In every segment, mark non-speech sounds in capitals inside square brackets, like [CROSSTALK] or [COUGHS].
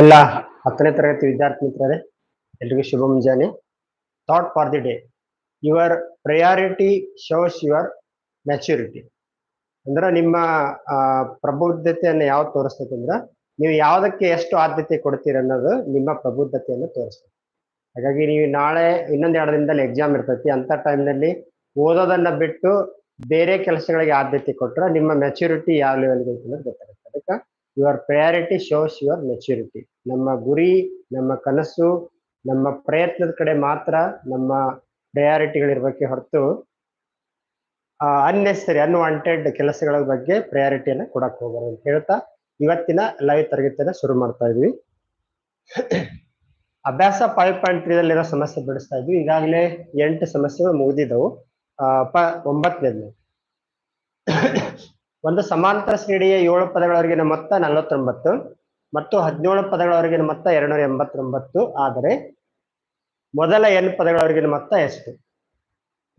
ಎಲ್ಲ ಹತ್ತನೇ ತರಗತಿ ವಿದ್ಯಾರ್ಥಿ ಮಿತ್ರರೇ, ಎಲ್ರಿಗೂ ಶುಭ ಮುಂಜಾನೆ thought for the day your priority shows your maturity ಅಂದ್ರೆ ನಿಮ್ಮ ಪ್ರಬುದ್ಧತೆಯನ್ನು ಯಾವ ತೋರಿಸ್ತೈತೆ ಅಂದ್ರೆ, ನೀವು ಯಾವುದಕ್ಕೆ ಎಷ್ಟು ಆದ್ಯತೆ ಕೊಡ್ತೀರ ಅನ್ನೋದು ನಿಮ್ಮ ಪ್ರಬುದ್ಧತೆಯನ್ನು ತೋರಿಸ್ತೈತೆ. ಹಾಗಾಗಿ ನೀವು ನಾಳೆ ಇನ್ನೊಂದ್ ಎರಡು ದಿನದಲ್ಲಿ ಎಕ್ಸಾಮ್ ಇರ್ತೈತಿ, ಅಂತ ಟೈಮ್ನಲ್ಲಿ ಓದೋದನ್ನ ಬಿಟ್ಟು ಬೇರೆ ಕೆಲಸಗಳಿಗೆ ಆದ್ಯತೆ ಕೊಟ್ಟರೆ ನಿಮ್ಮ ಮೆಚುರಿಟಿ ಯಾವ ಲೆವೆಲ್ಗೆ ಅಂತ ಗೊತ್ತಾಗುತ್ತೆ. ಅದಕ್ಕೆ your priority shows your maturity ನಮ್ಮ ಗುರಿ, ನಮ್ಮ ಕನಸು, ನಮ್ಮ ಪ್ರಯತ್ನದ ಕಡೆ ಮಾತ್ರ ನಮ್ಮ ಪ್ರಯಾರಿಟಿಗಳಿರ್ಬೇಕೆ ಹೊರತು ಅನ್ನೆಸರಿ ಅನ್ವಾಂಟೆಡ್ ಕೆಲಸಗಳ ಬಗ್ಗೆ ಪ್ರಯಾರಿಟಿಯನ್ನು ಕೊಡಕ್ ಹೋಗೋರು ಅಂತ ಹೇಳ್ತಾ ಇವತ್ತಿನ ಲೈವ್ ತರಗತಿಯನ್ನು ಶುರು ಮಾಡ್ತಾ ಇದ್ವಿ. ಅಭ್ಯಾಸ ಫೈವ್ ಪಾಯಿಂಟ್ ತ್ರೀದಲ್ಲಿರೋ ಸಮಸ್ಯೆ ಬಿಡಿಸ್ತಾ ಇದ್ವಿ. ಈಗಾಗಲೇ ಎಂಟು ಸಮಸ್ಯೆಗಳು ಮುಗಿದಿದ್ದವು. ಪ ಒಂಬತ್ತನೇದು ಒಂದು ಸಮಾಂತರ ಶ್ರೇಣಿಯ ಏಳು ಪದಗಳವರೆಗಿನ ಮೊತ್ತ ನಲವತ್ತೊಂಬತ್ತು ಮತ್ತು ಹದಿನೇಳು ಪದಗಳವರೆಗಿನ ಮೊತ್ತ ಎರಡ್ನೂರ ಎಂಬತ್ತೊಂಬತ್ತು. ಆದರೆ ಮೊದಲ ಎನ್ ಪದಗಳವರೆಗಿನ ಮೊತ್ತ ಎಷ್ಟು?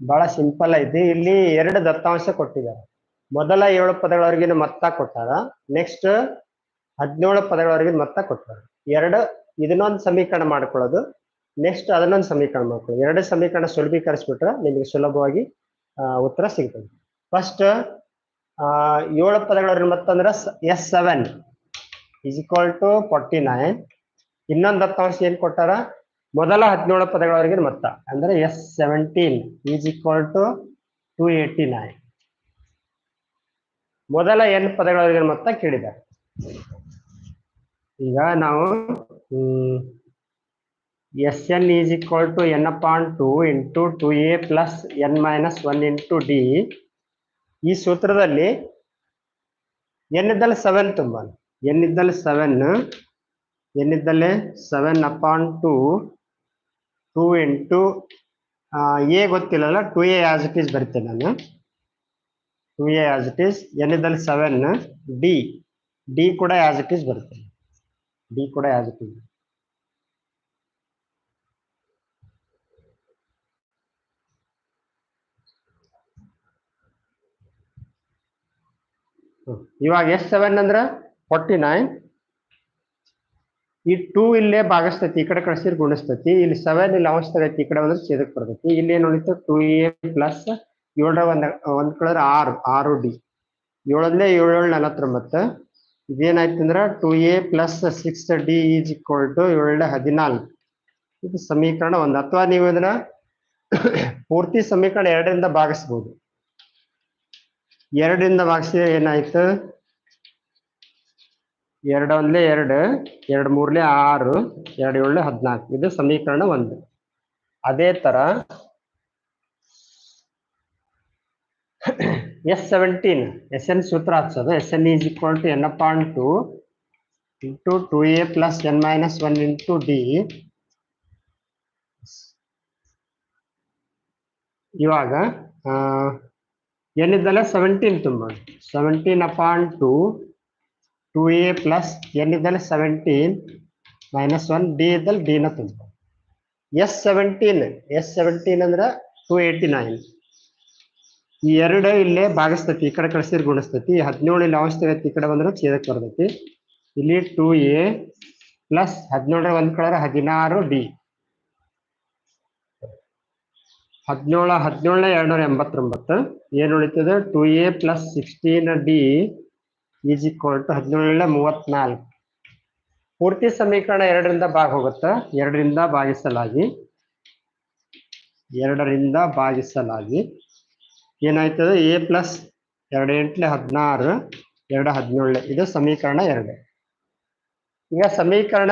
ಬಹಳ ಸಿಂಪಲ್ ಐತಿ. ಇಲ್ಲಿ ಎರಡು ದತ್ತಾಂಶ ಕೊಟ್ಟಿದ್ದಾರೆ. ಮೊದಲ ಏಳು ಪದಗಳವರೆಗಿನ ಮೊತ್ತ ಕೊಟ್ಟಾರ. ನೆಕ್ಸ್ಟ್ ಹದಿನೇಳು ಪದಗಳವರೆಗಿನ ಮೊತ್ತ ಕೊಟ್ಟಾರ. ಎರಡು, ಇದನ್ನೊಂದು ಸಮೀಕರಣ ಮಾಡ್ಕೊಳ್ಳೋದು. ನೆಕ್ಸ್ಟ್ ಅದನ್ನೊಂದು ಸಮೀಕರಣ ಮಾಡ್ಕೊಳ್ಳೋದು. ಎರಡು ಸಮೀಕರಣ ಸುಲಭೀಕರಿಸ್ಬಿಟ್ರೆ ನಿಮಗೆ ಸುಲಭವಾಗಿ ಉತ್ತರ ಸಿಗ್ತದೆ. ಫಸ್ಟ್ ಏಳು ಪದಗಳು ಮತ್ತಂದ್ರೆ S seven is equal to forty nine ಇನ್ನೊಂದು ದತ್ತಾಂಶ ಏನ್ ಕೊಟ್ಟಾರ? ಮೊದಲ ಹದಿನೇಳು ಪದಗಳವರೆಗೆ ಮೊತ್ತ. ಅಂದ್ರೆ S seventeen is equal to two eighty nine ಮೊದಲ ಎನ್ ಪದಗಳವರೆಗೆ ಮೊತ್ತ ಕೇಳಿದೆ. ಈಗ ನಾವು S N is equal to N upon two into two A plus N minus one into D ಈ ಸೂತ್ರದಲ್ಲಿ ಎನ್ ಇದ್ದಲ್ಲಿ ಸೆವೆನ್ ತುಂಬ ಎನ್ ಇದ್ದಲ್ಲಿ ಸೆವೆನ್ ಎನ್ ಇದ್ದಲ್ಲಿ seven upon two two into A ಗೊತ್ತಿಲ್ಲಲ್ಲ two A as it is ಬರ್ತೇನೆ ನಾನು. Two A as it is N ಇದ್ದಲ್ಲಿ seven D D ಕೂಡ ಆಸ್ ಇಟ್ ಈಸ್ ಬರುತ್ತೆ. ಡಿ ಕೂಡ ಆಸ್ ಇಟ್ ಈಸ್ ಇವಾಗ ಎಷ್ಟ್ ಸೆವೆನ್ ಅಂದ್ರ? ಫಾರ್ಟಿ ನೈನ್ ಈ ಟೂ ಇಲ್ಲೇ ಭಾಗಿಸ್ತೈತಿ ಈ ಕಡೆ ಕಳಿಸಿದ್ರೆ ಗುಣಿಸ್ತೈತಿ. ಇಲ್ಲಿ ಸೆವೆನ್ ಇಲ್ಲಿ ಅವಶ್ಯ ಈ ಕಡೆ ಬಂದ್ರೆ ಛೇದಕ್ ಬರ್ತೈತಿ. ಇಲ್ಲಿ ಏನ್ ಉಳಿತು? ಟೂ ಎ ಪ್ಲಸ್ ಏಳರ ಒಂದ್ ಒಂದ್ ಕಳರ್ ಆರು ಆರು ಡಿ ಏಳಲ್ಲೇ ಏಳು ಏಳು ನಲವತ್ತೊಂಬತ್ತು. ಇದೇನಾಯ್ತು ಅಂದ್ರೆ? Two A plus six D is equal to ಏಳು ಹದಿನಾಲ್ಕು. ಇದು ಸಮೀಕರಣ ಒಂದು. ಅಥವಾ ನೀವು ಇದನ್ನ [COUGHS] ಪೂರ್ತಿ ಸಮೀಕರಣ ಎರಡರಿಂದ ಭಾಗಿಸ್ಬೋದು. ಎರಡರಿಂದ ಭಾಗಿಸಿದ್ರೆ ಏನಾಯ್ತು? ಎರಡು ಒಂದ್ಲೆ ಎರಡು ಎರಡು ಮೂರ್ಲೆ ಆರು, ಎರಡು ಏಳ್ಲೆ ಹದಿನಾಲ್ಕು. ಇದು ಸಮೀಕರಣ ಒಂದು. ಅದೇ ತರ ಎಸ್ ಸೆವೆಂಟೀನ್ ಎಸ್ ಎನ್ ಸೂತ್ರ ಹಚ್ಚೋದು S N is equal to N upon two into two A plus N minus one into D ಇವಾಗ ಏನಿದ್ದಲ್ಲ ಸೆವೆಂಟೀನ್ ತುಂಬ. Seventeen upon two two A plus ಏನಿದ್ದಲ್ಲ seventeen minus one D ಇದ್ದಲ್ಲಿ ಡಿನ ತುಂಬ S seventeen S seventeen ಅಂದ್ರೆ two eighty nine ಈ ಎರಡು ಇಲ್ಲೇ ಭಾಗಿಸ್ತತಿ ಈ ಕಡೆ ಕಳಿಸಿರ್ ಗುಣಿಸ್ತತಿ ಹದಿನೇಳು ಇಲ್ಲಿ ಅವಶ್ಯ ಈ ಕಡೆ ಬಂದ್ರೆ ಛೇದಕ್ಕೆ ಬರ್ತೈತಿ. ಇಲ್ಲಿ ಟು ಎ ಪ್ಲಸ್ ಹದಿನೇಳರ ಒಂದು ಕಡೆ ಹದಿನಾರು ಡಿ ಹದಿನೇಳ, ಹದಿನೇಳನ ಎರಡ್ನೂರ ಎಂಬತ್ತೊಂಬತ್ತು. ಏನು ಉಳಿತದೆ? Two A plus sixteen D is equal to ಹದಿನೇಳ ಮೂವತ್ನಾಲ್ಕು. ಪೂರ್ತಿ ಸಮೀಕರಣ ಎರಡರಿಂದ ಭಾಗ ಹೋಗುತ್ತೆ ಎರಡರಿಂದ ಭಾಗಿಸಲಾಗಿ. ಎರಡರಿಂದ ಭಾಗಿಸಲಾಗಿ. ಏನಾಯ್ತದೆ? ಎ ಪ್ಲಸ್ ಎರಡು ಎಂಟ್ಲೆ ಹದಿನಾರು, ಎರಡು ಹದಿನೇಳು ಇದು ಸಮೀಕರಣ ಎರಡು. ಈಗ ಸಮೀಕರಣ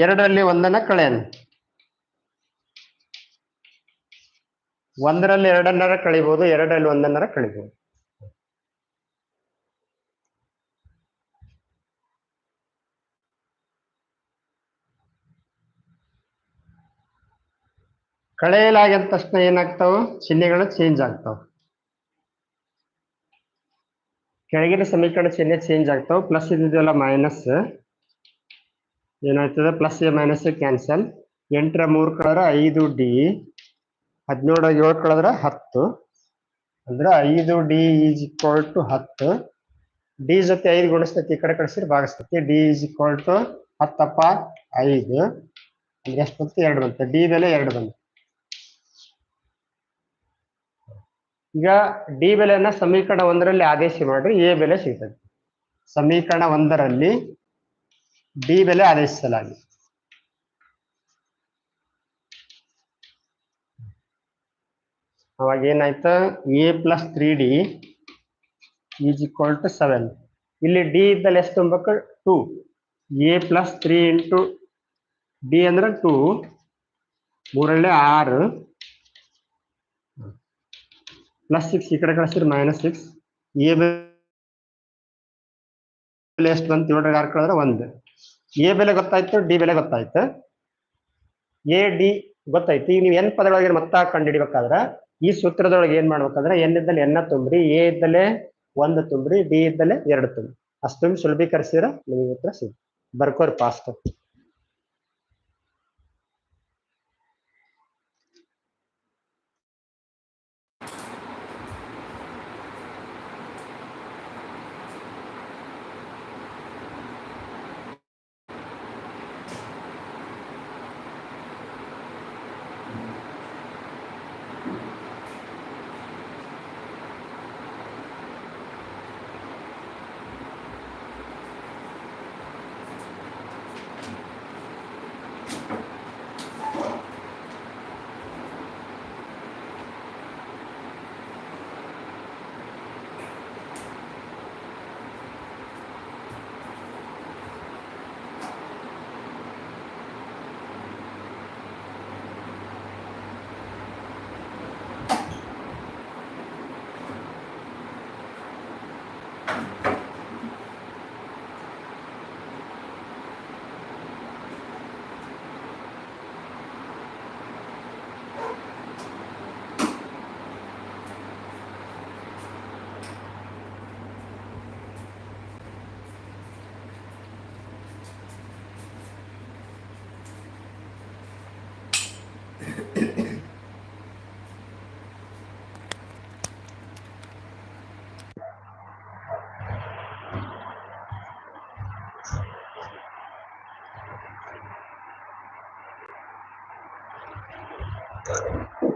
ಎರಡರಲ್ಲಿ ಒಂದನ್ನು ಕಳೆಯೋಣ. ಒಂದರಲ್ಲಿ ಎರಡನ್ನರ ಕಳಿಬಹುದು ಎರಡರಲ್ಲಿ ಒಂದನ್ನರ ಕಳಿಬಹುದು ಕಳೆಯಲಾಗಿದ ತಕ್ಷಣ ಏನಾಗ್ತಾವ? ಚಿಹ್ನೆಗಳು ಚೇಂಜ್ ಆಗ್ತಾವ. ಕೆಳಗಿನ ಸಮೀಕರಣ ಚಿಹ್ನೆ ಚೇಂಜ್ ಆಗ್ತಾವ. ಪ್ಲಸ್ ಇದ್ದಿದ್ದೆಲ್ಲ ಮೈನಸ್ ಏನಾಯ್ತದೆ? ಪ್ಲಸ್ ಮೈನಸ್ ಕ್ಯಾನ್ಸಲ್ ಎಂಟರ ಮೂರು ಕಳರ ಐದು ಡಿ ಹದಿನೇಳು ಏಳು ಕಳೆದ್ರೆ ಹತ್ತು. ಅಂದ್ರೆ ಐದು ಡಿ ಈಸ್ ಈಕ್ವಲ್ ಟು ಹತ್ತು. ಡಿ ಜೊತೆ ಐದು ಗುಣಿಸ್ತತಿ, ಈ ಕಡೆ ಕಳಿಸಿದ್ರೆ ಭಾಗಿಸ್ತತಿ. ಡಿ ಈಸ್ ಈಕ್ವಲ್ ಟು ಹತ್ತಪ್ಪ ಐದು. ಅಂದ್ರೆ ಎಷ್ಟು ಬಂತು? ಎರಡು ಬಂತು. ಡಿ ಬೆಲೆ ಎರಡು ಬಂತು. ಈಗ ಡಿ ಬೆಲೆಯನ್ನ ಸಮೀಕರಣ ಒಂದರಲ್ಲಿ ಆದೇಶ ಮಾಡ್ರಿ ಎ ಬೆಲೆ ಸಿಗ್ತದೆ. ಸಮೀಕರಣ ಒಂದರಲ್ಲಿ ಡಿ ಬೆಲೆ ಆದೇಶಿಸಲಾಗಿದೆ. ಅವಾಗ ಏನಾಯ್ತು? A plus three D is equal to seven ಇಲ್ಲಿ ಡಿ ಇದ್ದಲ್ಲಿ ಎಷ್ಟು ತುಂಬಬೇಕು two A plus three into D ಅಂದ್ರೆ ಟೂ ಮೂರಲ್ಲೇ ಆರು. ಪ್ಲಸ್ ಸಿಕ್ಸ್ ಈ ಕಡೆ ಕಳಿಸಿದ್ರೆ ಮೈನಸ್ ಸಿಕ್ಸ್ ಎ ಬೆಲೆ ಎಷ್ಟು ಬಂತು ಏಳರಾಗ ಆರು ಕಳೆದ್ರೆ ಒಂದು. ಎ ಬೆಲೆ ಗೊತ್ತಾಯ್ತು ಡಿ ಬೆಲೆ ಗೊತ್ತಾಯ್ತು. ಎ ಡಿ ಗೊತ್ತಾಯ್ತು. ಈಗ ನೀವು ಎನ್ ಪದಗಳೊಳಗೆ ಮತ್ತೆ ಕಂಡುಹಿಡಿಬೇಕಾದ್ರೆ ಈ ಸೂತ್ರದೊಳಗೆ ಏನ್ ಮಾಡ್ಬೇಕಂದ್ರೆ ಎನ್ ಇದ್ದಲ್ಲಿ ಎನ್ನ ತುಂಬ್ರಿ, ಎ ಇದ್ದಲ್ಲೇ ಒಂದು ತುಂಬ್ರಿ ಡಿ ಇದ್ದಲ್ಲೇ ಎರಡು ತುಂಬ್ರಿ. ಅಷ್ಟು ಸುಲಭೀಕರಿಸಿದ್ರೆ ನಿಮಗೆ ಉತ್ತರ ಸಿಗುತ್ತೆ. ಬರ್ಕೋರಿ ಫಾಸ್ಟ್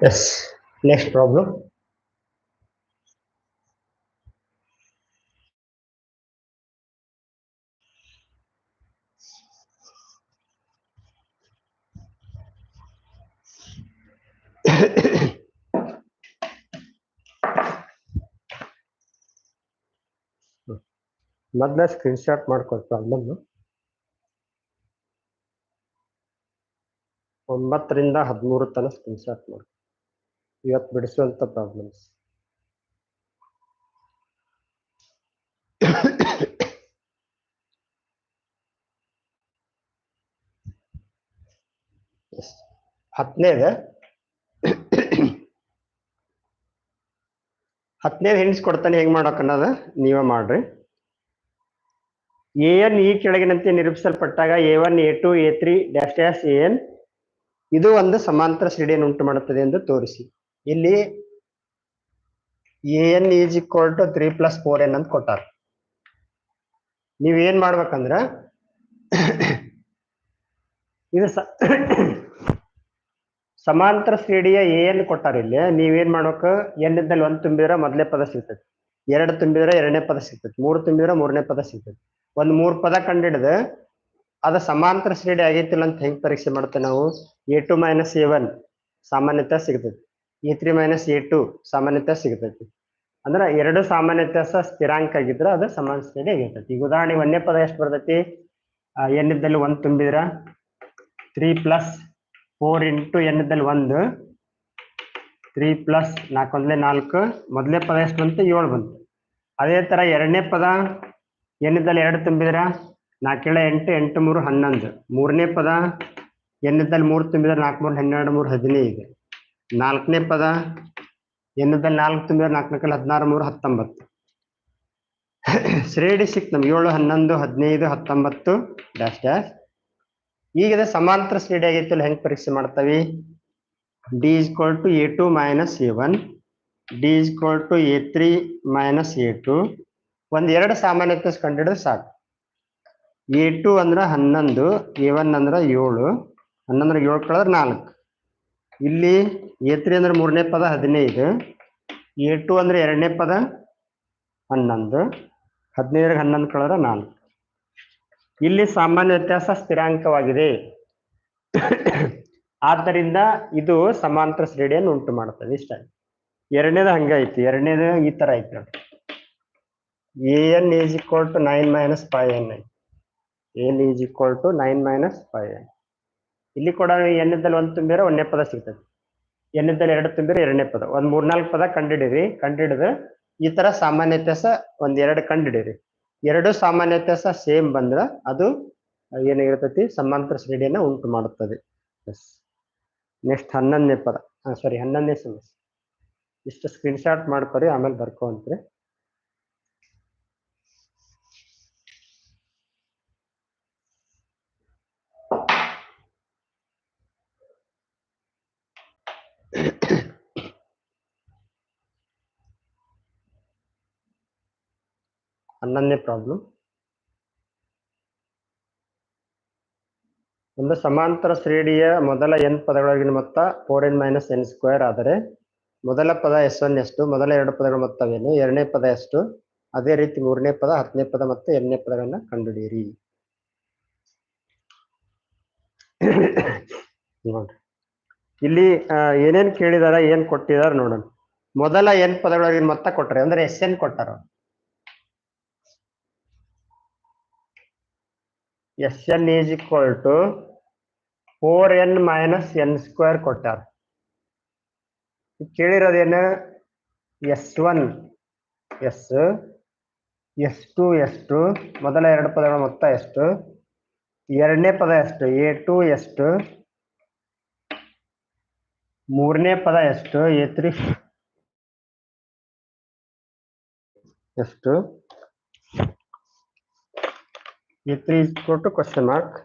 Yes. Next problem. ಮೊದಲೇ ಸ್ಕ್ರೀನ್ಶಾಟ್ ಮಾಡ್ಕೊಳ್ ಪ್ರಾಬ್ಲಮ್ ಒಂಬತ್ತರಿಂದ ಹದಿಮೂರು ತನಕ ಸ್ಕ್ರೀನ್ಶಾಟ್ ಮಾಡಿ. ಇವತ್ತು ಬಿಡಿಸುವಂತ ಪ್ರಾಬ್ಲಮ್ಸ್ ಹತ್ತನೇದ ಹತ್ತನೇದು ಹಿಂಡ್ಸ್ ಕೊಡ್ತಾನೆ, ಹೆಂಗ್ ಮಾಡಕ್ ಅನ್ನೋದು ನೀವೇ ಮಾಡ್ರಿ. ಎ ಎನ್ ಈ ಕೆಳಗಿನಂತೆ ನಿರೂಪಿಸಲ್ಪಟ್ಟಾಗ A one, A two, A three dash dash A N ಇದು ಒಂದು ಸಮಾಂತರ ಶ್ರೇಣಿಯನ್ನು ಉಂಟು ಮಾಡುತ್ತದೆ ಎಂದು ತೋರಿಸಿ. ಇಲ್ಲಿ A N is equal to three plus four N ಅಂತ ಕೊಟ್ಟಾರ. ನೀವೇನ್ ಮಾಡ್ಬೇಕಂದ್ರ, ಇದು ಸಮಾಂತರ ಶ್ರೇಣಿಯ ಎ ಎನ್ ಕೊಟ್ಟಾರ ಇಲ್ಲಿ. ನೀವೇನ್ ಮಾಡ್ಬೇಕು ಎನ್ ಇದ್ದಲ್ಲಿ ಒಂದ್ ತುಂಬಿದ್ರೆ ಮೊದಲೇ ಪದ ಸಿಗ್ತೈತಿ ಎರಡು ತುಂಬಿದ್ರೆ ಎರಡನೇ ಪದ ಸಿಗ್ತೈತಿ ಮೂರು ತುಂಬಿದ್ರೆ ಮೂರನೇ ಪದ ಸಿಗ್ತೈತಿ ಒಂದ್ ಮೂರ್ ಪದ ಕಂಡಿಡ್ದು ಅದ ಸಮಾಂತರ ಶ್ರೇಣಿ ಆಗೈತಿಲ್ಲ ಅಂತ ಹೆಂಗ್ ಪರೀಕ್ಷೆ ಮಾಡ್ತೇವೆ ನಾವು? A two minus A one ಸಾಮಾನ್ಯತೆ ಸಿಗ್ತೈತಿ A three minus A two ಸಾಮಾನ್ಯತೆ ಸಿಗ್ತೈತಿ ಅಂದ್ರ ಎರಡು ಸಾಮಾನ್ಯತೆ ಸ್ಥಿರಾಂಕ ಆಗಿದ್ರ ಅದು ಸಮಾನ ಶ್ರೇಣಿ ಆಗಿರ್ತೈತಿ. ಈಗ ಉದಾಹರಣೆ ಒಂದನೇ ಪದ ಎಷ್ಟು ಬರ್ತೈತಿ? ಇದ್ದಲ್ಲಿ ಒಂದ್ ತುಂಬಿದ್ರ? Three plus four into N ಇದ್ದಲ್ಲಿ ಒಂದು. ತ್ರೀ ಪ್ಲಸ್ ನಾಲ್ಕೊಂದ್ಲೆ ನಾಲ್ಕು. ಮೊದಲೇ ಪದ ಎಷ್ಟು ಬಂತು? ಏಳು ಬಂತು. ಅದೇ ತರ ಎರಡನೇ ಪದ ಏನಿದ್ದಲ್ಲಿ ಎರಡು ತುಂಬಿದ್ರ? ನಾಲ್ಕೇಳ ಎಂಟು ಎಂಟು, ಮೂರು, ಹನ್ನೊಂದು. ಮೂರನೇ ಪದ ಎನ್ನದಲ್ಲಿ ಮೂರು ತುಂಬಿದ್ರೆ ನಾಲ್ಕು, ಮೂರು, ಹನ್ನೆರಡು, ಮೂರು, ಹದಿನೈದು. ನಾಲ್ಕನೇ ಪದ ಎನ್ನದಲ್ಲಿ ನಾಲ್ಕು ತುಂಬಿದ್ರೆ ನಾಲ್ಕು ನಾಲ್ಕಲ್ಲಿ ಹದಿನಾರು, ಮೂರು, ಹತ್ತೊಂಬತ್ತು. ಶ್ರೇಣಿ ಸಿಕ್ತು ನಮ್ಗೆ ಏಳು, ಹನ್ನೊಂದು, ಹದಿನೈದು, ಹತ್ತೊಂಬತ್ತು ಡ್ಯಾಶ್ ಡ್ಯಾಶ್ ಈಗ ಸಮಾಂತರ ಶ್ರೇಣಿ ಆಗೈತಿ ಹೆಂಗ್ ಪರೀಕ್ಷೆ ಮಾಡ್ತವಿ? D equal to A two minus A one D equal to A three minus A two ಒಂದ್ ಎರಡು ಸಾಮಾನ್ಯತೆ ಕಂಡಿಡಿದ್ರೆ ಸಾಕು. ಎ ಟು ಅಂದ್ರೆ ಹನ್ನೊಂದು ಎ ಒನ್ ಅಂದ್ರೆ ಏಳು, ಹನ್ನೊಂದ್ರ ಏಳು ಕಳೆದ್ರೆ ನಾಲ್ಕು. ಇಲ್ಲಿ ಎ ತ್ರೀ ಅಂದ್ರೆ ಮೂರನೇ ಪದ ಹದಿನೈದು ಎ ಟು ಅಂದ್ರೆ ಎರಡನೇ ಪದ ಹನ್ನೊಂದು ಹದಿನೈದರಿಗೆ ಹನ್ನೊಂದು ಕಳೆದ್ರೆ ನಾಲ್ಕು. ಇಲ್ಲಿ ಸಾಮಾನ್ಯ ವ್ಯತ್ಯಾಸ ಸ್ಥಿರಾಂಕವಾಗಿದೆ. ಆದ್ದರಿಂದ ಇದು ಸಮಾಂತರ ಶ್ರೇಣಿಯನ್ನು ಉಂಟು ಮಾಡುತ್ತದೆ ಇಷ್ಟ. ಎರಡನೇದು ಹಂಗೆ ಐತಿ, ಎರಡನೇದು ಈ ತರ ಐತಿ ನೋಡಿ A N is equal to nine minus five N I N is equal to nine minus five N ಇಲ್ಲಿ ಕೂಡ ಎನ್ನಿದ್ದಲ್ಲಿ ಒಂದು ತುಂಬಿರೋ ಒಂದನೇ ಪದ ಸಿಗ್ತದೆ. ಎನ್ನಿದ್ದಲ್ಲಿ ಎರಡು ತುಂಬಿರೋ ಎರಡನೇ ಪದ. ಒಂದು ಮೂರ್ನಾಲ್ಕು ಪದ ಕಂಡಿಡಿರಿ ಕಂಡಿಡಿದ್ರೆ ಈ ತರ ಸಾಮಾನ್ಯ ವ್ಯತ್ಯಾಸ ಒಂದ್ ಎರಡು ಕಂಡಿಡಿರಿ ಎರಡು ಸಾಮಾನ್ಯ ವ್ಯತ್ಯಾಸ ಸೇಮ್ ಬಂದ್ರೆ ಅದು ಏನಾಗಿರ್ತೈತಿ? ಸಮಾಂತರ ಶ್ರೇಣಿಯನ್ನ ಉಂಟು ಮಾಡುತ್ತದೆ. ನೆಕ್ಸ್ಟ್ ಹನ್ನೊಂದನೇ ಪದ. ಸಾರಿ ಹನ್ನೊಂದನೇ ಸಮಸ್ಯೆ ಇಷ್ಟು ಸ್ಕ್ರೀನ್ಶಾಟ್ ಮಾಡ್ಕೊರಿ, ಆಮೇಲೆ ಬರ್ಕೊಂತ್ರಿ ಹನ್ನೊಂದನೇ ಪ್ರಾಬ್ಲಮ್ ಒಂದು ಸಮಾಂತರ ಶ್ರೇಣಿಯ ಮೊದಲ ಎನ್ ಪದಗಳೊಳಗಿನ ಮೊತ್ತ four N minus N square ಆದರೆ ಮೊದಲ ಪದ ಎಸ್ ಒನ್ ಎಷ್ಟು ಮೊದಲ ಎರಡು ಪದಗಳ ಮೊತ್ತವೇನು? ಎರಡನೇ ಪದ ಎಷ್ಟು? ಅದೇ ರೀತಿ ಮೂರನೇ ಪದ, ಹತ್ತನೇ ಪದ ಮತ್ತು ಎರಡನೇ ಪದಗಳನ್ನ ಕಂಡುಹಿಡಿಯಿರಿ. [COUGHS] ನೋಡ್ರಿ. ಇಲ್ಲಿ ಏನೇನು ಕೇಳಿದಾರ, ಏನ್ ಕೊಟ್ಟಿದಾರ ನೋಡೋಣ. ಮೊದಲ ಎನ್ ಪದಗಳೊಳಗಿನ ಮೊತ್ತ ಕೊಟ್ಟರೆ ಅಂದ್ರೆ ಎಸ್ ಎನ್ ಕೊಟ್ಟಾರ S N is equal to four N minus N square ಕೊಟ್ಟಾರ. ಕೇಳಿರೋದೇನು S one, S S two ಎಷ್ಟು ಮೊದಲ ಎರಡು ಪದಗಳ ಮೊತ್ತ ಎಷ್ಟು? ಎರಡನೇ ಪದ ಎಷ್ಟು? ಎ ಟು ಎಷ್ಟು ಮೂರನೇ ಪದ ಎಷ್ಟು? ಎ ತ್ರೀ ಎಷ್ಟು A three two question mark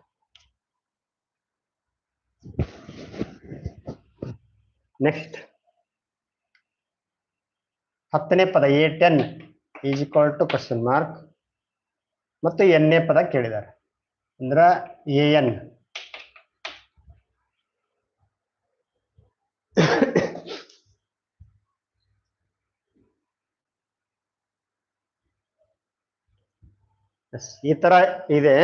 next ಹತ್ತನೇ ಪದ A ten is equal to question mark ಮತ್ತು ಎನ್ನೇ ಪದ ಕೇಳಿದ್ದಾರೆ. ಅಂದ್ರ ಎ ಎನ್ ಈ ತರ ಇದೆ.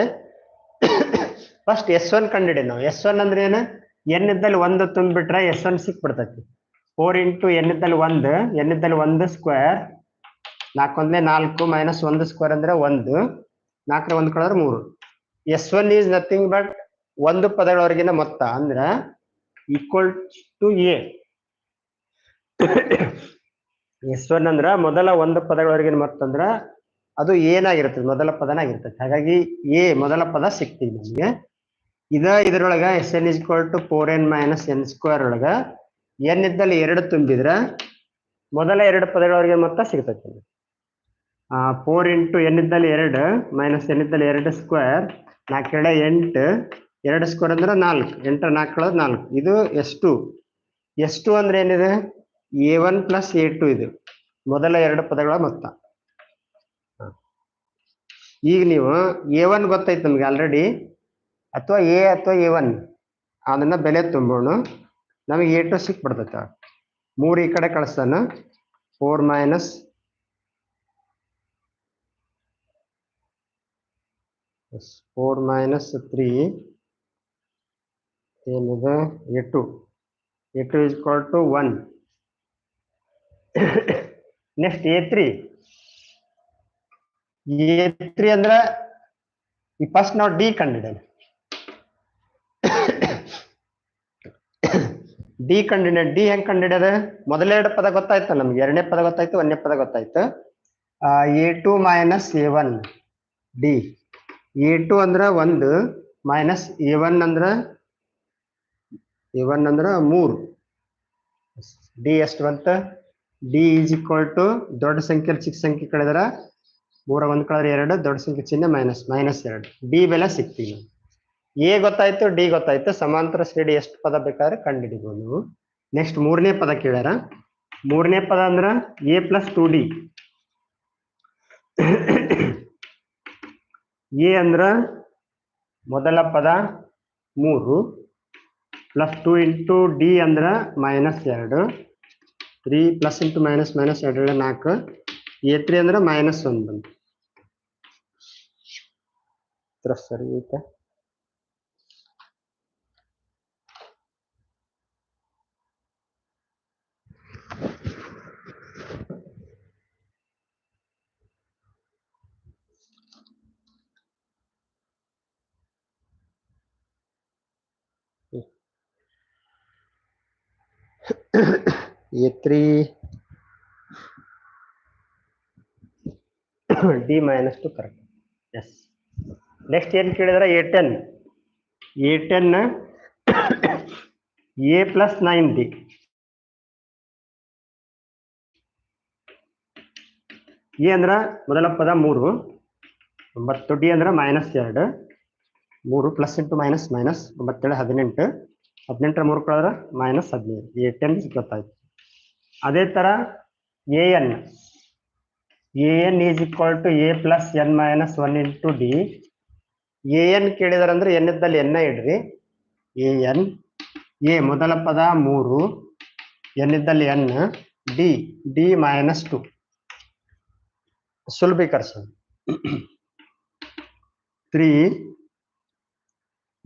ಫಸ್ಟ್ ಎಸ್ ಒನ್ ಕಂಡಿಡಿ ನಾವು. ಎಸ್ ಒನ್ ಅಂದ್ರೆ ಏನು? ಎನ್ ಇದ್ದಲ್ಲಿ ಒಂದು ತುಂಬಿಟ್ರೆ ಎಸ್ ಒನ್ ಸಿಕ್ಬಿಡ್ತೈತಿ. ಫೋರ್ ಇಂಟು ಎನ್ ಇದ್ದಲ್ಲಿ ಒಂದು ಎನ್ ಇದ್ದಲ್ಲಿ ಒಂದು ಸ್ಕ್ವೇರ್ ನಾಲ್ಕೊಂದೇ ನಾಲ್ಕು ಮೈನಸ್ ಒಂದು ಸ್ಕ್ವೇರ್ ಅಂದ್ರೆ ಒಂದು. ನಾಲ್ಕರ ಒಂದು ಕಳೆದ್ರೆ ಮೂರು. S one is nothing but ಒಂದು ಪದಗಳವರೆಗಿನ ಮೊತ್ತ. ಅಂದ್ರ equal to A S one ಅಂದ್ರ ಮೊದಲ ಒಂದು ಪದಗಳವರೆಗಿನ ಮೊತ್ತ ಅಂದ್ರ ಅದು ಏನಾಗಿರ್ತದೆ ಮೊದಲ ಪದನಾಗಿರುತ್ತೆ. ಹಾಗಾಗಿ ಎ ಮೊದಲ ಪದ ಸಿಕ್ತಿದೆ ನಮಗೆ. ಇದ ಇದ್ರೊಳಗ S N is equal to four N minus N square ಒಳಗ ಎನ್ ಇದ್ದಲ್ಲಿ ಎರಡು ತುಂಬಿದ್ರ ಮೊದಲ ಎರಡು ಪದಗಳವರೆಗೆ ಮೊತ್ತ ಸಿಗ್ತೈತೆ ಫೋರ್ ಇಂಟು ಎನ್ ಇದ್ದಲ್ಲಿ ಎರಡು ಮೈನಸ್ ಎನ್ ಇದ್ದಲ್ಲಿ ಎರಡು ಸ್ಕ್ವೇರ್ ನಾಲ್ಕೇಳ ಎಂಟು ಎರಡು ಸ್ಕ್ವೇರ್ ಅಂದ್ರೆ ನಾಲ್ಕು ಎಂಟು ನಾಲ್ಕು ನಾಲ್ಕು. ಇದು ಎಷ್ಟು ಎಷ್ಟು ಅಂದ್ರೆ ಏನಿದೆ? A one plus A two ಇದು. ಮೊದಲ ಎರಡು ಪದಗಳ ಮೊತ್ತ. ಈಗ ನೀವು ಎ ಒನ್ ಗೊತ್ತೈತೆ ನಮ್ಗೆ ಆಲ್ರೆಡಿ ಅಥವಾ ಎ ಅಥವಾ ಎ ಒನ್ ಅದನ್ನ ಬೆಲೆ ತುಂಬೋಣ. ನಮಗೆ ಎ ಟು ಸಿಕ್ಬಿಡ್ತೈತೆ. ಮೂರು ಈ ಕಡೆ ಕಳಿಸ್ತಾನ. Four minus four minus three ಏನಿದೆ? A two A two is call to one next A three A three ಅಂದ್ರ ಈ ಫಸ್ಟ್ ನಾವು ಡಿ ಕಂಡಿದ್ದೇವೆ ಡಿ ಕಂಡಿಡ ಡಿ ಹೆಂಗ್ ಕಂಡಿಡ್ಯದ ಮೊದಲೆರಡು ಪದ ಗೊತ್ತಾಯ್ತು ನಮ್ಗೆ. ಎರಡನೇ ಪದ ಗೊತ್ತಾಯ್ತು, ಒಂದನೇ ಪದ ಗೊತ್ತಾಯ್ತು. A two minus A one D A two ಅಂದ್ರ ಒಂದು ಮೈನಸ್ ಎ ಒನ್ ಅಂದ್ರ ಎ ಒನ್ ಅಂದ್ರ ಮೂರು. ಡಿ ಎಷ್ಟು ಬಂತ? ಡಿ ಈಸ್ ಈಕ್ವಲ್ ಟು ದೊಡ್ಡ ಸಂಖ್ಯೆ ಚಿಕ್ಕ ಸಂಖ್ಯೆ ಕಳೆದ್ರ ಮೂರ ಒಂದು ಕಳೆದ್ರೆ ಎರಡು, ದೊಡ್ಡ ಸಂಖ್ಯೆ ಚಿಹ್ನೆ ಮೈನಸ್ ಮೈನಸ್ ಎರಡು. ಡಿ ಬೆಲೆ ಸಿಕ್ತೀವಿ ಎ ಗೊತ್ತಾಯ್ತು ಡಿ ಗೊತ್ತಾಯ್ತು. ಸಮಾಂತರ ಶ್ರೇಡಿ ಎಷ್ಟು ಪದ ಬೇಕಾದ್ರೆ ಕಂಡುಹಿಡಿಬೋದು ನೀವು ನೆಕ್ಸ್ಟ್ ಮೂರನೇ ಪದ ಕೇಳ್ಯಾರ. ಮೂರನೇ ಪದ ಅಂದ್ರ A plus two D A ಅಂದ್ರ ಮೊದಲ ಪದ ಮೂರು ಪ್ಲಸ್ ಟು ಇಂಟು ಡಿ ಅಂದ್ರ ಮೈನಸ್ ಎರಡು. Three plus into minus minus ಎರಡು, ನಾಲ್ಕು. ಎ ತ್ರೀ ಅಂದ್ರೆ ಮೈನಸ್ ಒಂದು. ಬಂತು ಉತ್ತರ ಸರಿ ಐತೆ a three d minus two correct yes next ಏನು ಕೇಳಿದ್ರೆ a ten a ten a plus nine d a ಅಂದ್ರೆ ಮೊದಲ ಪದ ಮೂರು, ಒಂಬತ್ತು ಡಿ ಅಂದ್ರೆ ಮೈನಸ್ ಎರಡು, ಮೂರು ಪ್ಲಸ್ ಇಂಟು ಮೈನಸ್ ಮೈನಸ್ ಒಂಬತ್ತೇಳು ಹದಿನೆಂಟು, ಹದಿನೆಂಟರ ಮೂರು ಕಳೆದ್ರೆ ಮೈನಸ್ ಹದಿನೈದು. ಎ ಟೆನ್ ಗೊತ್ತಾಯ್ತು ಅದೇ ಥರ a n a n is equal to a plus n minus one into d a n ಕೇಳಿದಾರೆ ಅಂದ್ರೆ ಎನ್ ಇದ್ದಲ್ಲಿ ಎನ್ನ ಇಡ್ರಿ? ಎ ಎನ್, ಎ ಮೊದಲ ಪದ ಮೂರು ಎನ್ ಇದ್ದಲ್ಲಿ n, d d minus two ಸುಲಭೀಕರಿಸೋದು three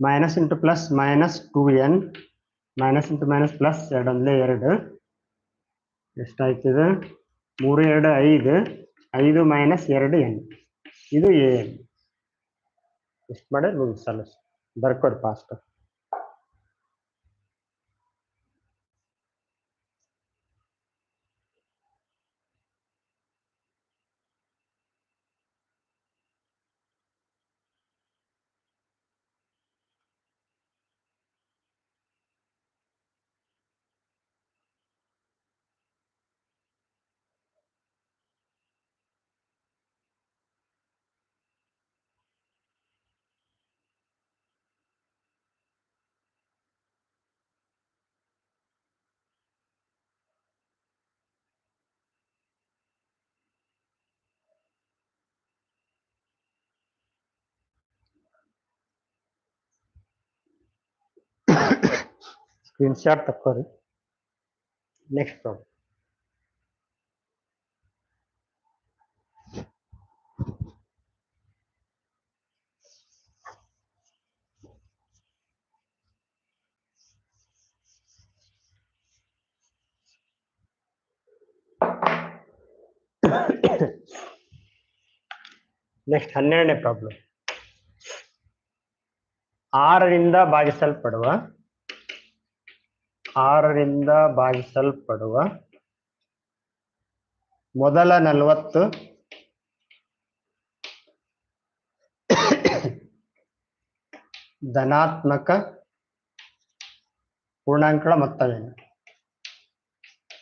minus into plus minus two n minus into minus plus ಎರಡೊಂದಲೇ ಎರಡು. ಎಷ್ಟಾಯ್ತದೆ? ಮೂರು, ಎರಡು, ಐದು ಐದು ಮೈನಸ್ ಎರಡು ಎನ್ ಇದು ಎ ಎನ್. ಎಷ್ಟು ಮಾಡಿ ಮುಗಿಸಲ್ಲ ಬರ್ಕೊಡಿ ಫಾಸ್ಟ್ ಸ್ಕ್ರೀನ್ ಶಾಟ್ ತಕ್ಕೋರಿ ನೆಕ್ಸ್ಟ್ ಪ್ರಾಬ್ಲಮ್ ನೆಕ್ಸ್ಟ್ ಹನ್ನೆರಡನೇ ಪ್ರಾಬ್ಲಮ್ ಆರರಿಂದ ಭಾಗಿಸಲ್ಪಡುವ ಆರರಿಂದ ಭಾಗಿಸಲ್ಪಡುವ ಮೊದಲ ನಲವತ್ತು ಧನಾತ್ಮಕ ಪೂರ್ಣಾಂಕಗಳ ಮೊತ್ತವೇನು?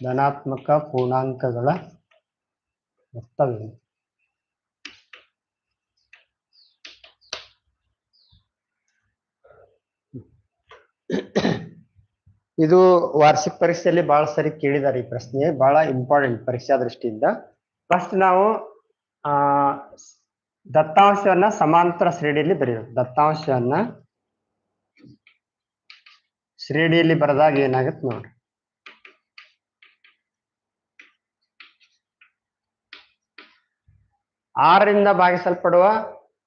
ಧನಾತ್ಮಕ ಪೂರ್ಣಾಂಕಗಳ ಮೊತ್ತವೇನು? ಇದು ವಾರ್ಷಿಕ ಪರೀಕ್ಷೆಯಲ್ಲಿ ಬಹಳ ಸರಿ ಕೇಳಿದ್ದಾರೆ ಈ ಪ್ರಶ್ನೆ ಬಹಳ ಇಂಪಾರ್ಟೆಂಟ್ ಪರೀಕ್ಷಾ ದೃಷ್ಟಿಯಿಂದ. ಫಸ್ಟ್ ನಾವು, ಆ, ದತ್ತಾಂಶವನ್ನ ಸಮಾಂತರ ಶ್ರೇಣಿಯಲ್ಲಿ ಬರೆಯೋದು. ದತ್ತಾಂಶವನ್ನ ಶ್ರೇಣಿಯಲ್ಲಿ ಬರೆದಾಗ ಏನಾಗುತ್ತೆ ನೋಡ್ರಿ. ಆರರಿಂದ ಭಾಗಿಸಲ್ಪಡುವ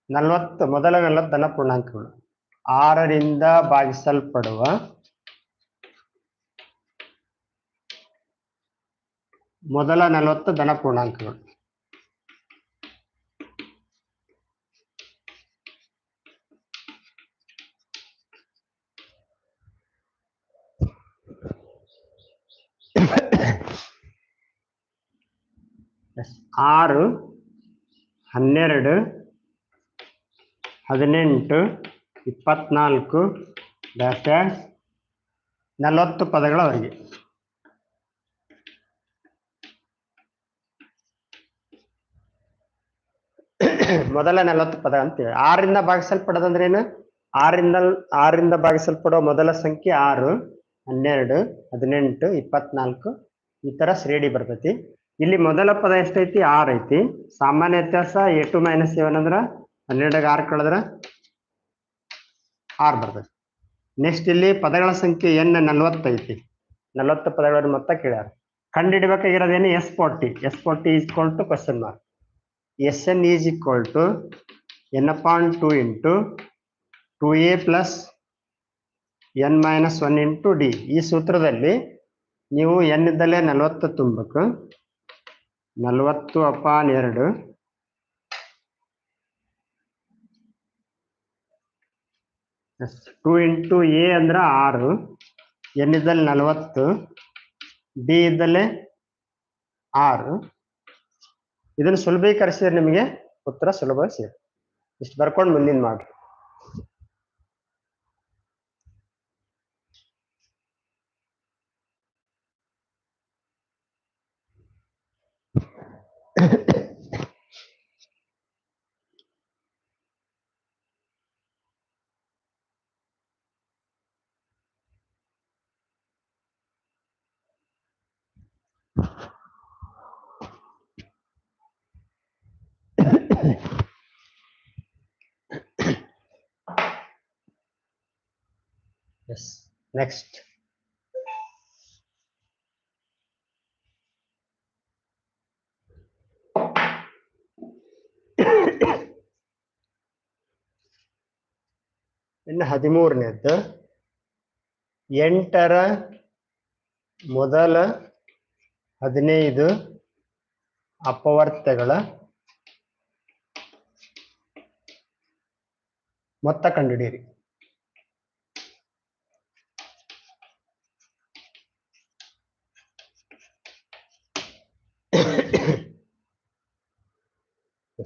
ನಲವತ್ತು, ಮೊದಲ ನಲವತ್ತು ಧನ ಪೂರ್ಣಾಂಕಗಳು ಆರರಿಂದ ಭಾಗಿಸಲ್ಪಡುವ ಮೊದಲ ನಲವತ್ತು ಧನ ಪೂರ್ಣಾಂಕಗಳು. ಆರು ಹನ್ನೆರಡು ಹದಿನೆಂಟು ಇಪ್ಪತ್ನಾಲ್ಕು ಡ್ಯಾಶ್ ಡ್ಯಾಶ್ ನಲವತ್ತು ಪದಗಳವರೆಗೆ ಮೊದಲ ನಲವತ್ತು ಪದ ಅಂತೇಳಿ ಆರಿಂದ ಭಾಗಿಸಲ್ಪಡೋದಂದ್ರೆ ಏನು? ಆರಿಂದ ಆರರಿಂದ ಭಾಗಿಸಲ್ಪಡೋ ಮೊದಲ ಸಂಖ್ಯೆ ಆರು, ಹನ್ನೆರಡು, ಹದಿನೆಂಟು, ಇಪ್ಪತ್ನಾಲ್ಕು, ಈ ತರ ಶ್ರೇಣಿ ಬರ್ತೈತಿ. ಇಲ್ಲಿ ಮೊದಲ ಪದ ಎಷ್ಟೈತಿ? ಆರ್ ಐತಿ. ಸಾಮಾನ್ಯ ವ್ಯತ್ಯಾಸ ಎ ಟು ಮೈನಸ್ ಸೆವೆನ್ ಅಂದ್ರ ಹನ್ನೆರಡಾಗ ಆರ್ ಕಳೆದ್ರ ಆರ್ ಬರ್ತೈತಿ. ನೆಕ್ಸ್ಟ್ ಇಲ್ಲಿ ಪದಗಳ ಸಂಖ್ಯೆ ಎನ್ ನಲ್ವತ್ತೈತಿ ನಲವತ್ತು ಪದಗಳ ಮೊತ್ತ ಕೇಳ್ಯಾರ. ಕಂಡುಹಿಡಬೇಕಾಗಿರೋದೇನು? S forty s forty is to question mark s n is equal to n upon two into two a plus n minus one into d ಈ ಸೂತ್ರದಲ್ಲಿ ನೀವು ಎನ್ ಇದ್ದಲ್ಲೇ ನಲವತ್ತು ತುಂಬಬೇಕು. ನಲವತ್ತು ಅಪಾನ್ ಎರಡು. ಟು ಇಂಟು ಎ ಅಂದ್ರೆ ಆರು. ಎನ್ ಇದ್ದಲ್ಲಿ ನಲವತ್ತು. ಡಿ ಇದ್ದಲ್ಲೇ ಆರು. ಇದನ್ನು ಸುಲಭೀಕರಿಸಿದ್ರೆ ನಿಮಗೆ ಉತ್ತರ ಸುಲಭ ಸಿಗುತ್ತೆ. ಇಷ್ಟು ಬರ್ಕೊಂಡು ಮುಂದಿನ ಮಾಡ್ರಿ. ನೆಕ್ಸ್ಟ್ [COUGHS] ಇನ್ನು ಹದಿಮೂರನೇದ್ದು ಎಂಟರ ಮೊದಲ ಹದಿನೈದು ಅಪವರ್ತಗಳ ಮೊತ್ತ ಕಂಡುಹಿಡಿಯಿರಿ.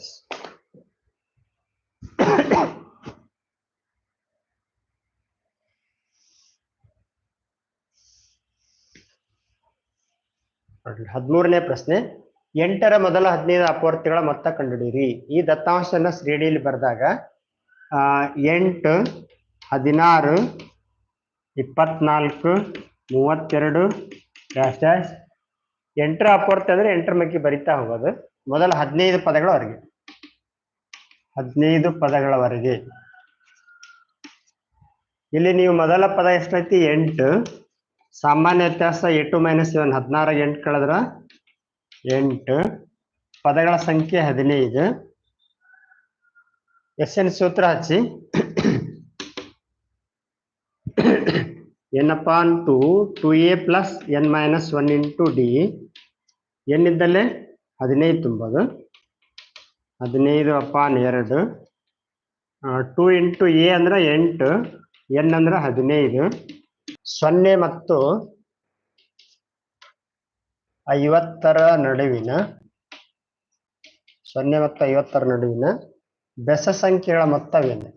ಎಸ್ ಹದಿಮೂರನೇ ಪ್ರಶ್ನೆ. ಎಂಟರ ಮೊದಲ ಹದಿನೈದು ಅಪವರ್ತಿಗಳ ಮೊತ್ತ ಕಂಡುಹಿಡಿಯಿರಿ. ಈ ದತ್ತಾಂಶನ ಶ್ರೇಣಿಯಲ್ಲಿ ಬರೆದಾಗ ಎಂಟು, ಹದಿನಾರು, ಇಪ್ಪತ್ನಾಲ್ಕು, ಮೂವತ್ತೆರಡು ಡ್ಯಾಶ್ ಡ್ಯಾಶ್ ಎಂಟರ ಅಪವರ್ತಿ ಅಂದ್ರೆ ಎಂಟರ ಮಕ್ಕಿ ಬರಿತಾ ಹೋಗೋದು. ಮೊದಲ ಹದಿನೈದು ಪದಗಳವರೆಗೆ ಹದಿನೈದು ಪದಗಳವರೆಗೆ. ಇಲ್ಲಿ ನೀವು ಮೊದಲ ಪದ ಎಷ್ಟೈತಿ? ಎಂಟು. ಸಾಮಾನ್ಯ ವ್ಯತ್ಯಾಸ ಎ ಟು ಮೈನಸ್ ಸೆವೆನ್ ಹದಿನಾರಾಗ ಎಂಟು ಕಳೆದ್ರ? ಎಂಟು. ಪದಗಳ ಸಂಖ್ಯೆ ಹದಿನೈದು. ಎಸ್ ಎನ್ ಸೂತ್ರ ಹಚ್ಚಿ. N upon two two a plus n minus one into d. N ಇದ್ದಲ್ಲೇ ಹದಿನೈದು ತುಂಬೋದು. ಹದಿನೈದು ಅಪಾನ್ ಎರಡು ಟು ಇಂಟು ಎ ಅಂದ್ರೆ ಎಂಟು ಎನ್ ಅಂದ್ರೆ ಹದಿನೈದು. ಸೊನ್ನೆ ಮತ್ತು ಐವತ್ತರ ನಡುವಿನ, ಸೊನ್ನೆ ಮತ್ತು ಐವತ್ತರ ನಡುವಿನ ಬೆಸ ಸಂಖ್ಯೆಗಳ ಮೊತ್ತವೇನು?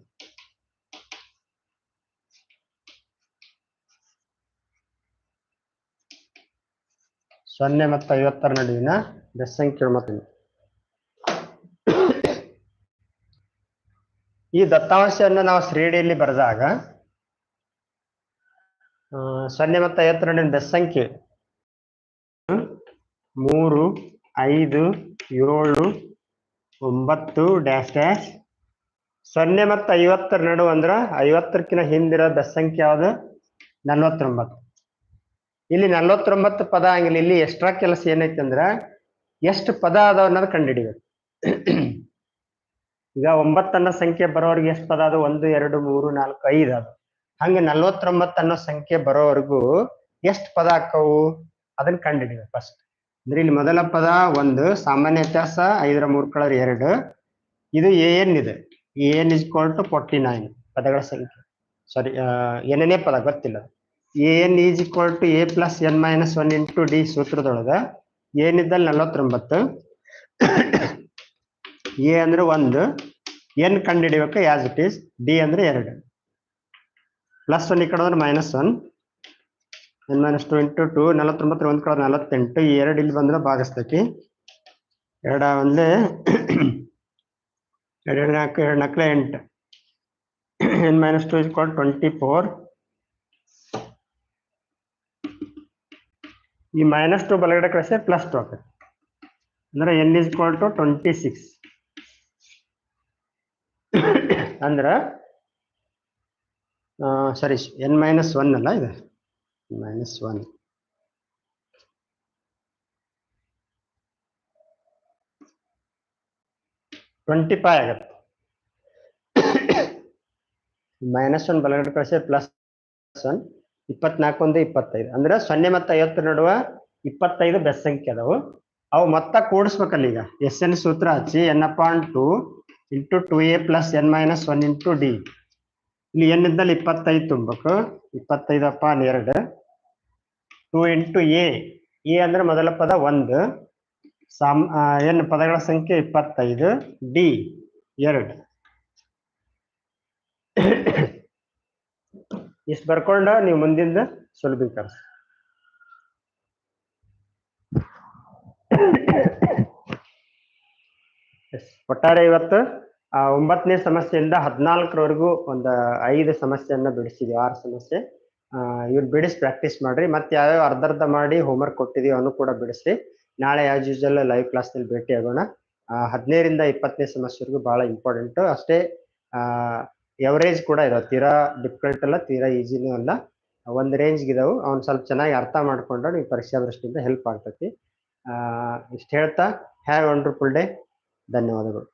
ಸೊನ್ನೆ ಮತ್ತು ಐವತ್ತರ ನಡುವಿನ ಬೆಸ ಸಂಖ್ಯೆಗಳ ಮೊತ್ತ ಈ ದತ್ತಾಂಶವನ್ನು ನಾವು ಶ್ರೇಣಿಯಲ್ಲಿ ಬರೆದಾಗ ಸೊನ್ನೆ ಮತ್ತು ಐವತ್ತೆರಡಿನ ನಡುವಿನ ಬೆಸ ಸಂಖ್ಯೆ ಮೂರು, ಐದು, ಏಳು, ಒಂಬತ್ತು, ಡ್ಯಾಶ್ ಡ್ಯಾಶ್. ಸೊನ್ನೆ ಮತ್ತು ಐವತ್ತರ ನಡುವೆ ಅಂದ್ರೆ ಐವತ್ತರಕ್ಕಿಂತ ಹಿಂದಿರೋ ಬೆಸ ಸಂಖ್ಯೆ ಯಾವುದು? ನಲ್ವತ್ತೊಂಬತ್ತು. ಇಲ್ಲಿ ನಲ್ವತ್ತೊಂಬತ್ತು ಪದ ಆಗಲಿ ಇಲ್ಲಿ ಎಕ್ಸ್ಟ್ರಾ ಕೆಲಸ ಏನೈತೆ ಅಂದ್ರೆ, ಎಷ್ಟು ಪದ ಅದಾವ ಅನ್ನೋದು ಕಂಡುಹಿಡಿಬೇಕು. ಈಗ ಒಂಬತ್ತನ್ನ ಸಂಖ್ಯೆ ಬರೋವರೆಗೆ ಎಷ್ಟು ಪದ ಅದು? ಒಂದು, ಎರಡು, ಮೂರು, ನಾಲ್ಕು, ಐದು ಅದು. ಹಂಗೆ ನಲ್ವತ್ತೊಂಬತ್ತು ಅನ್ನೋ ಸಂಖ್ಯೆ ಬರೋವರೆಗೂ ಎಷ್ಟು ಪದ ಆಕ್ಕವು ಅದನ್ನ ಕಂಡುಹಿಡಿಬೇಕು ಫಸ್ಟ್ ಅಂದ್ರೆ ಇಲ್ಲಿ ಮೊದಲ ಪದ ಒಂದು, ಸಾಮಾನ್ಯ ವ್ಯತ್ಯಾಸ ಐದರ ಮೂರು ಕಳರ್ ಎರಡು. ಇದು ಎ ಎನ್ ಇದೆ. A n is to forty nine ಪದಗಳ ಸಂಖ್ಯೆ. ಸಾರಿ ಏನನೇ ಪದ, ಗೊತ್ತಿಲ್ಲ. A n is equal to a plus n minus one into d ಸೂತ್ರದೊಳಗ ಏನಿದ್ದಲ್ಲಿ ನಲವತ್ತೊಂಬತ್ತು. ಎ ಅಂದ್ರೆ ಒಂದು ಎನ್ ಕಂಡುಹಿಡಿಬೇಕು ಯಾಸ್ ಇಟ್ ಈಸ್ ಡಿ ಅಂದ್ರೆ ಎರಡು. ಪ್ಲಸ್ ಒನ್ ಈ ಕಡೆ ಅಂದ್ರೆ minus one n minus two into two ನಲವತ್ತೊಂಬತ್ತರ ಒಂದು ಕಡೆ ನಲವತ್ತೆಂಟು. ಈ ಎರಡು ಇಲ್ಲಿ ಬಂದ್ರೆ ಭಾಗಿಸ್ತೈತಿ. ಎರಡ ಒಂದೇ [CLEARS THROAT] ಎರಡು ನಾಲ್ಕು ಎರಡು ನಾಲ್ಕು ಎಂಟು. N minus two is equal twenty four ಈ ಮೈನಸ್ ಟು ಬಲಗಡೆ ಕಳಿಸಿ ಪ್ಲಸ್ ಟು ಆಗುತ್ತೆ ಅಂದ್ರೆ n is equal to twenty six ಅಂದ್ರ ಸರಿ ಎನ್ ಮೈನಸ್ ಒನ್ ಅಲ್ಲ ಇದು? ಮೈನಸ್ ಒನ್ ಟ್ವೆಂಟಿ ಫೈವ್ ಆಗತ್ತೆ. ಮೈನಸ್ ಒನ್ ಬಲಗಡೆ ಕಳಿಸಿ ಪ್ಲಸ್ ಒನ್ ಇಪ್ಪತ್ನಾಲ್ಕು ಒಂದು ಇಪ್ಪತ್ತೈದು. ಅಂದ್ರೆ ಸೊನ್ನೆ ಮತ್ತು ಐವತ್ತರ ನಡುವ ಇಪ್ಪತ್ತೈದು ಬೆಸ್ ಸಂಖ್ಯೆ ಅದಾವು. ಅವು ಮೊತ್ತ ಕೂಡಿಸ್ಬೇಕಲ್ಲ ಈಗ ಎಸ್ ಎನ್ ಸೂತ್ರ ಹಚ್ಚಿ n upon two into two a plus n minus one into d ಇಲ್ಲಿ ಎನ್ ಇದ್ದಲ್ಲಿ ಇಪ್ಪತ್ತೈದು ತುಂಬಬೇಕು ಇಪ್ಪತ್ತೈದು ಅಪಾನ್ ಎರಡು ಟು ಇಂಟು ಎ ಎ ಅಂದ್ರೆ ಮೊದಲ ಪದ ಒಂದು. ಸಾಮ್ ಎನ್ ಪದಗಳ ಸಂಖ್ಯೆ ಇಪ್ಪತ್ತೈದು. ಡಿ ಎರಡು. ಇಷ್ಟು ಬರ್ಕೊಂಡು ನೀವು ಮುಂದಿಂದ ಸುಲಭೀಕರಿಸಿ. ಒಟ್ಟಾರೆ ಇವತ್ತು ಒಂಬತ್ತನೇ ಸಮಸ್ಯೆಯಿಂದ ಹದಿನಾಲ್ಕರವರೆಗೂ ಒಂದು ಐದು ಸಮಸ್ಯೆಯನ್ನು ಬಿಡಿಸಿದ್ವಿ ಆರು ಸಮಸ್ಯೆ. ಇವ್ರು ಬಿಡಿಸಿ ಪ್ರಾಕ್ಟೀಸ್ ಮಾಡ್ರಿ ಮತ್ತೆ ಯಾವ್ಯಾವ ಅರ್ಧ ಅರ್ಧ ಮಾಡಿ ಹೋಮ್ವರ್ಕ್ ಕೊಟ್ಟಿದೀವಿ ಅವನು ಕೂಡ ಬಿಡಿಸಿ ನಾಳೆ ಆಸ್ ಯೂಸಲ್ ಲೈವ್ ಕ್ಲಾಸ್ನಲ್ಲಿ ಭೇಟಿ ಆಗೋಣ. ಆ, ಹದಿನೈದರಿಂದ ಇಪ್ಪತ್ತನೇ ಸಮಸ್ಯೆವರೆಗೂ ಬಹಳ ಇಂಪಾರ್ಟೆಂಟ್ ಅಷ್ಟೇ ಎವರೇಜ್ ಕೂಡ ಇರೋ ತೀರಾ ಡಿಫಿಕಲ್ಟ್ ಅಲ್ಲ ತೀರಾ ಈಸಿನೂ ಅಲ್ಲ. ಒಂದು ರೇಂಜ್ಗೆ ಇದಾವೆ. ಅವ್ನು ಸ್ವಲ್ಪ ಚೆನ್ನಾಗಿ ಅರ್ಥ ಮಾಡ್ಕೊಂಡ್ರೆ ನೀವು ಪರೀಕ್ಷಾ ದೃಷ್ಟಿಯಿಂದ ಹೆಲ್ಪ್ ಆಗ್ತೈತಿ. ಇಷ್ಟು ಹೇಳ್ತಾ ಹ್ಯಾವ್ ವಂಡರ್ಫುಲ್ ಡೇ ಧನ್ಯವಾದಗಳು.